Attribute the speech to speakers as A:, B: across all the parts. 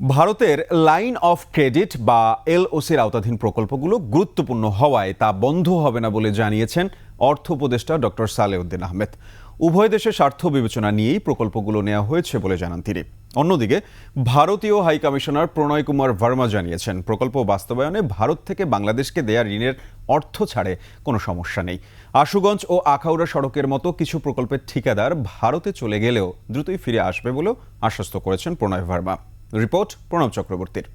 A: ভারতের line of credit বা এলওসির আওতাধীন প্রকল্পগুলো গুরুত্বপূর্ণ হওয়ায় তা বন্ধ হবে না বলে জানিয়েছেন অর্থ উপদেষ্টা ডক্টর সালেউদ্দিন আহমেদ। উভয় দেশের স্বার্থ বিবেচনা নিয়েই প্রকল্পগুলো নেওয়া হয়েছে বলে জানান তিনি। অন্যদিকে, ভারতীয় হাই কমিশনার প্রণয় কুমার ভার্মা জানিয়েছেন, প্রকল্প বাস্তবায়নে ভারত থেকে বাংলাদেশকে দেয়া ঋণের অর্থ ছাড়ে কোনো সমস্যা নেই। আশুগঞ্জ ও আখাউড়া সড়কের মতো কিছু প্রকল্পের ঠিকাদার ভারতে চলে গেলেও দ্রুতই ফিরে আসবে বলেও আশ্বস্ত করেছেন প্রণয় ভার্মা। রিপোর্ট প্রণব চক্রবর্তীর।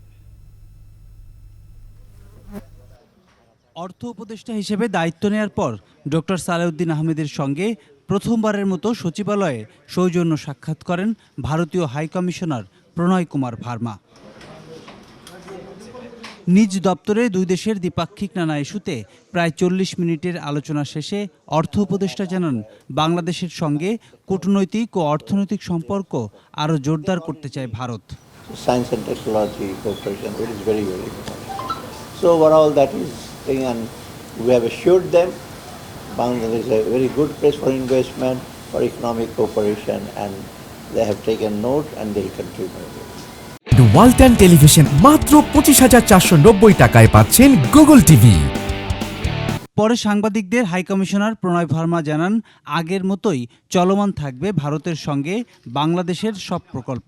B: অর্থ উপদেষ্টা হিসেবে দায়িত্ব নেয়ার পর ডক্টর সালেউদ্দিন আহমেদের সঙ্গে প্রথমবারের মতো সচিবালয়ে সৌজন্য সাক্ষাৎ করেন ভারতীয় হাই কমিশনার প্রণয় কুমার ভার্মা। নিজ দপ্তরে দুই দেশের দ্বিপাক্ষিক নানা ইস্যুতে প্রায় চল্লিশ মিনিটের আলোচনা শেষে অর্থ উপদেষ্টা জানান, বাংলাদেশের সঙ্গে কূটনৈতিক ও অর্থনৈতিক সম্পর্ক আরও জোরদার করতে চায় Bharat.
C: Science and technology cooperation, it is very, very important. So overall, that is thing, and we have assured them Bangladesh is a very good place for investment, for economic cooperation, and they have taken note and they will continue.
D: Walton television মাত্র পঁচিশ হাজার চারশো নব্বই টাকায় পাচ্ছেন Google TV
B: পরে সাংবাদিকদের high commissioner প্রণয় ভার্মা জানান আগের মতোই চলমান থাকবে ভারতের সঙ্গে বাংলাদেশের সব প্রকল্প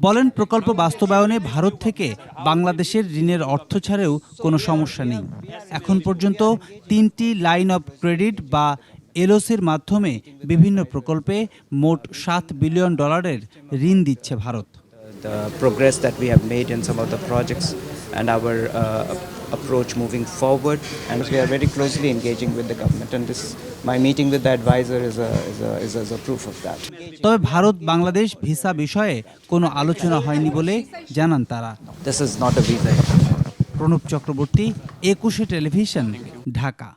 B: বলেন প্রকল্প বাস্তবায়নে ভারত থেকে বাংলাদেশের ঋণের অর্থ ছাড়েও কোনো সমস্যা নেই। এখন পর্যন্ত তিনটি লাইন অফ ক্রেডিট বা এলওসির মাধ্যমে বিভিন্ন প্রকল্পে মোট সাত বিলিয়ন ডলারের ঋণ দিচ্ছে Bharat.
E: The progress that we have made in some of the projects and our uh, approach moving forward, and we are very closely engaging with the government. And this, my meeting with the advisor is a, is a, is a, is a proof of that.
B: তবে Bharat Bangladesh visa বিষয়ে কোনো আলোচনা হয়নি বলে জানান তারা
E: This is not a visa.
B: Pranab Chakraborty একুশে television Dhaka